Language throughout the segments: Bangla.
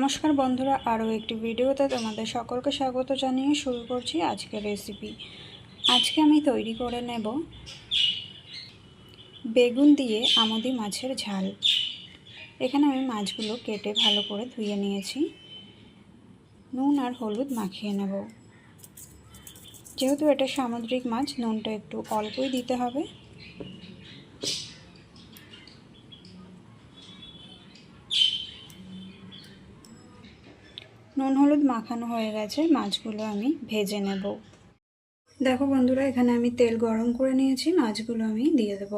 নমস্কার বন্ধুরা, আরও একটি ভিডিওতে তোমাদের সকলকে স্বাগত জানিয়ে শুরু করছি আজকের রেসিপি আজকে আমি তৈরি করে নেব বেগুন দিয়ে আমদি মাছের ঝাল। এখানে আমি মাছগুলো কেটে ভালো করে ধুয়ে নিয়েছি। নুন আর হলুদ মাখিয়ে নেব। যেহেতু এটা সামুদ্রিক মাছ, নুনটা একটু অল্পই দিতে হবে। নুন, হলুদ মাখানো হয়ে গেছে। মাছগুলো আমি ভেজে নেব। দেখো বন্ধুরা, এখানে আমি তেল গরম করে নিয়েছি। মাছগুলো আমি দিয়ে দেব।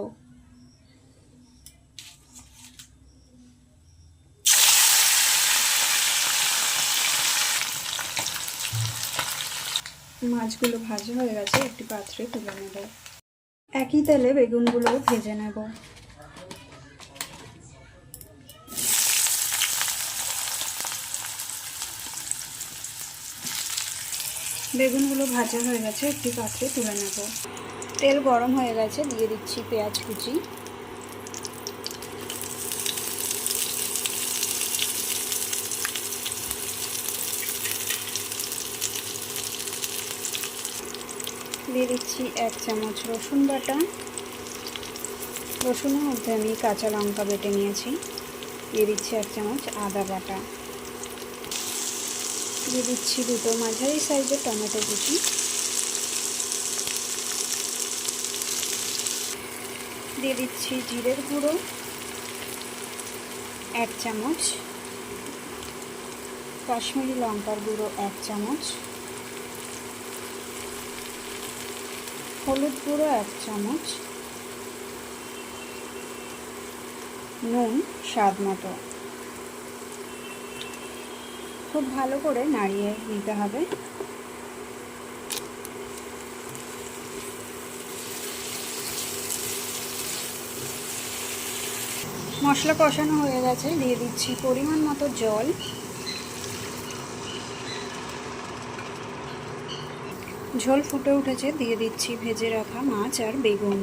মাছগুলো ভাজা হয়ে গেছে। একটি পাত্রে তুলে নেব। একই তেলে বেগুনগুলো ভেজে নেব। বেগুনগুলো ভাজা হয়ে গেছে, একটি পাত্রে তুলে নেব। তেল গরম হয়ে গেছে, দিয়ে দিচ্ছি পেঁয়াজ কুচি। দিয়ে দিচ্ছি এক চামচ রসুন বাটা। রসুনের মধ্যে আমি কাঁচা লঙ্কা বেটে নিয়েছি। দিয়ে দিচ্ছি এক চামচ আদা বাটা। দিয়ে দিচ্ছি দুটো মাঝারি সাইজের টমেটো কুচি। দিয়ে দিচ্ছি জিরের গুঁড়ো, এক চামচ। কাশ্মীরি লঙ্কার গুঁড়ো, এক চামচ। হলুদ গুঁড়ো, এক চামচ। নুন, স্বাদ মতো। খুব ভালো করে নাড়িয়ে নিতে হবে। মশলা কষানো হয়ে গেছে, দিয়ে দিচ্ছি পরিমাণ মতো জল। ঝোল ফুটে উঠেছে, দিয়ে দিচ্ছি ভেজে রাখা মাছ আর বেগুন।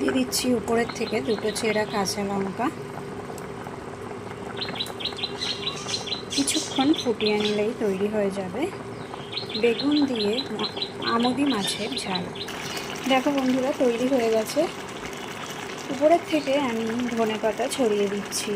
দিয়ে দিচ্ছি উপরের থেকে দুটো চেরা কাঁচা লঙ্কা। কিছুক্ষণ ফুটিয়ে নিলেই তৈরি হয়ে যাবে বেগুন দিয়ে আমদি মাছের ঝাল। দেখো বন্ধুরা, তৈরি হয়ে গেছে। উপরের থেকে আমি ধনে পাতা ছড়িয়ে দিচ্ছি।